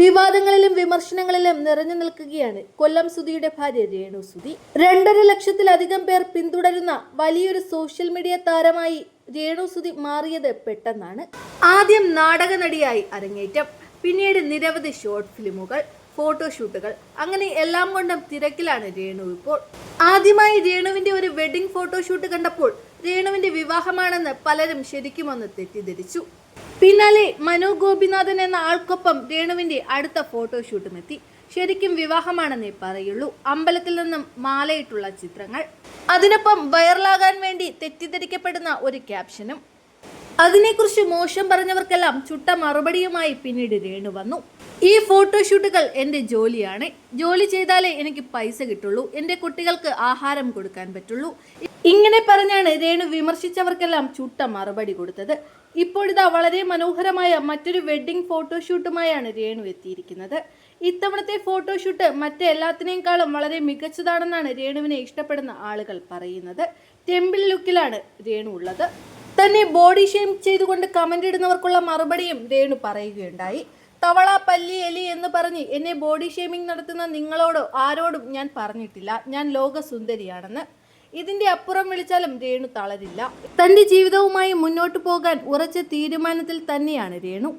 വിവാദങ്ങളിലും വിമർശനങ്ങളിലും നിറഞ്ഞു നിൽക്കുകയാണ്. കൊല്ലം സുധിയുടെ ഭാര്യ രേണു സുധി. രണ്ടര ലക്ഷത്തിലധികം പേർ പിന്തുടരുന്ന വലിയൊരു സോഷ്യൽ മീഡിയ താരമായി രേണു സുധി മാറിയത് പെട്ടെന്നാണ്. ആദ്യം നാടക നടിയായി അരങ്ങേറ്റം പിന്നീട് നിരവധി ഷോർട്ട് ഫിലിമുകൾ ഫോട്ടോഷൂട്ടുകൾ അങ്ങനെ എല്ലാം കൊണ്ടും തിരക്കിലാണ് രേണു ഇപ്പോൾ. ആദ്യമായി രേണുവിന്റെ ഒരു വെഡിങ് ഫോട്ടോഷൂട്ട് കണ്ടപ്പോൾ രേണുവിന്റെ വിവാഹമാണെന്ന് പലരും ശരിക്കുമൊന്ന് തെറ്റിദ്ധരിച്ചു. പിന്നാലെ മനോ ഗോപിനാഥൻ എന്ന ആൾക്കൊപ്പം രേണുവിന്റെ അടുത്ത ഫോട്ടോഷൂട്ടും എത്തി. ശരിക്കും വിവാഹമാണെന്നേ പറയുള്ളൂ. അമ്പലത്തിൽ നിന്നും മാലയിട്ടുള്ള ചിത്രങ്ങൾ. അതിനൊപ്പം വൈറലാകാൻ വേണ്ടി തെറ്റിദ്ധരിക്കപ്പെടുന്ന ഒരു ക്യാപ്ഷനും അതിനെക്കുറിച്ച് മോശം പറഞ്ഞവർക്കെല്ലാം ചുട്ട മറുപടിയുമായി പിന്നീട് രേണു വന്നു. ഈ ഫോട്ടോഷൂട്ടുകൾ എന്റെ ജോലിയാണ്. ജോലി ചെയ്താലേ എനിക്ക് പൈസ കിട്ടുള്ളൂ. എന്റെ കുട്ടികൾക്ക് ആഹാരം കൊടുക്കാൻ പറ്റുള്ളൂ. ഇങ്ങനെ പറഞ്ഞാണ് രേണു വിമർശിച്ചവർക്കെല്ലാം ചുട്ട മറുപടി കൊടുത്തത്. ഇപ്പോഴിതാ വളരെ മനോഹരമായ മറ്റൊരു വെഡ്ഡിംഗ് ഫോട്ടോഷൂട്ടുമായാണ് രേണു എത്തിയിരിക്കുന്നത്. ഇത്തവണത്തെ ഫോട്ടോഷൂട്ട് മറ്റെല്ലാത്തിനേക്കാളും വളരെ മികച്ചതാണെന്നാണ് രേണുവിനെ ഇഷ്ടപ്പെടുന്ന ആളുകൾ പറയുന്നത്. ടെമ്പിൾ ലുക്കിലാണ് രേണു ഉള്ളത്. തന്നെ ബോഡി ഷെയിം ചെയ്തുകൊണ്ട് കമന്റ് ഇടുന്നവർക്കുള്ള മറുപടിയും രേണു പറയുകയുണ്ടായി. തവള പല്ലി എലി എന്ന് പറഞ്ഞ് എന്നെ ബോഡി ഷെയ്മിംഗ് നടത്തുന്ന നിങ്ങളോടോ ആരോടും ഞാൻ പറഞ്ഞിട്ടില്ല. ഞാൻ ലോക സുന്ദരിയാണെന്ന് ഇതിന്റെ അപ്പുറം വിളിച്ചാലും രേണു തളരില്ല. തന്റെ ജീവിതവുമായി മുന്നോട്ടു പോകാൻ ഉറച്ച തീരുമാനത്തിൽ തന്നെയാണ് രേണു.